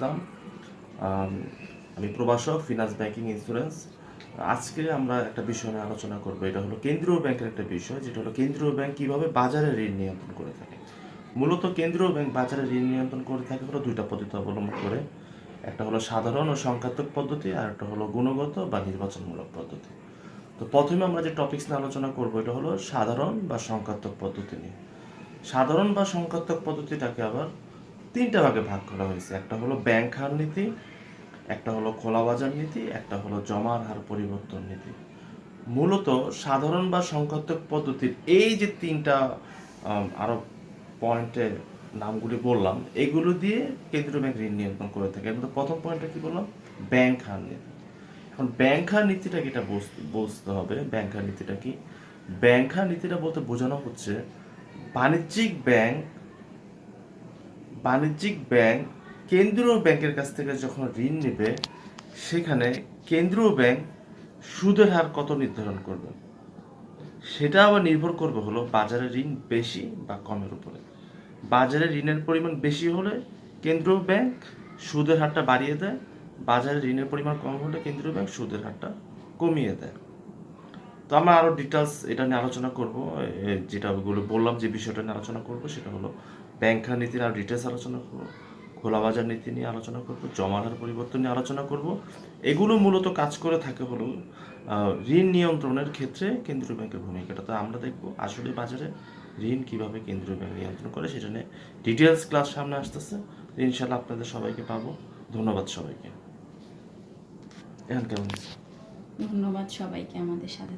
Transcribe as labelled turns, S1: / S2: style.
S1: ইসলাম, আমি প্রবাসক finance banking insurance আজকে আমরা একটা বিষয় নিয়ে আলোচনা করব, এটা হলো কেন্দ্রীয় ব্যাংকের একটা বিষয়, যেটা হলো কেন্দ্রীয় ব্যাংক কীভাবে বাজারে ঋণ নিয়ন্ত্রণ করে থাকে। মূলত কেন্দ্রীয় ব্যাংক বাজারে ঋণ নিয়ন্ত্রণ করে থাকে হলো দুইটা পদ্ধতি অবলম্বন করে। একটা হলো সাধারণ ও সংখ্যাত্মক পদ্ধতি, আর একটা হলো গুণগত বা নির্বাচনমূলক পদ্ধতি। তো প্রথমে আমরা যে টপিকস নিয়ে আলোচনা করব, এটা হলো সাধারণ বা সংখ্যাত্মক পদ্ধতি নিয়ে। সাধারণ বা সংখ্যাত্মক পদ্ধতিটাকে আবার তিনটা ভাগে ভাগ করা হয়েছে। একটা হলো ব্যাংক হার নীতি একটা হলো খোলা বাজার নীতি একটা হলো জমার হার পরিবর্তন নীতি। মূলত সাধারণ বা সংখ্যাত্মক পদ্ধতির এই যে তিনটা আম, আরও পয়েন্টে নামগুলি বললাম এগুলো দিয়ে কেন্দ্রীয় ব্যাংক ঋণ নিয়ন্ত্রণ করে থাকে। কিন্তু প্রথম পয়েন্টটা কি বললাম? ব্যাংক হার নীতি। এখন ব্যাংক হার নীতিটা এটা বুঝ- বুঝতে হবে। ব্যাংক হার নীতিটা কি? ব্যাংক হার নীতিটা বলতে বোঝানো হচ্ছে বাণিজ্যিক ব্যাংক বাণিজ্যিক ব্যাংক কেন্দ্রীয় ব্যাংকের কাছ থেকে যখন ঋণ নেবে, সেখানে কেন্দ্রীয় ব্যাংক সুদের হার কত নির্ধারণ করবে? সেটা আবার নির্ভর করবে হলো বাজারে ঋণ বেশি বা কমের উপরে। বাজারে ঋণের পরিমাণ বেশি হলে কেন্দ্রীয় ব্যাংক সুদের হারটা বাড়িয়ে দেয়, বাজারে ঋণের পরিমাণ কম হলে কেন্দ্রীয় ব্যাংক সুদের হারটা কমিয়ে দেয়। তো আমরা আরও ডিটেলস এটা নিয়ে আলোচনা করব। এ, যেটা ওগুলো বললাম যে বিষয়টা নিয়ে আলোচনা করব সেটা হলো ব্যাংক হার নীতির আর ডিটেলস আলোচনা করব খোলা বাজার নীতি নিয়ে আলোচনা করব জমার হার পরিবর্তন নিয়ে আলোচনা করব। এগুলো মূলত কাজ করে থাকে হলো ঋণ নিয়ন্ত্রণের ক্ষেত্রে কেন্দ্রীয় ব্যাংকের ভূমিকাটা। তো আমরা দেখব আসলে বাজারে ঋণ কীভাবে কেন্দ্রীয় ব্যাংক নিয়ন্ত্রণ করে সেটা নিয়ে ডিটেলস ক্লাস সামনে আসতেছে। ইনশাল্লাহ আপনাদের সবাইকে পাবো। ধন্যবাদ সবাইকে। এখন কেমন
S2: ধন্যবাদ সবাইকে আমাদের সাথে।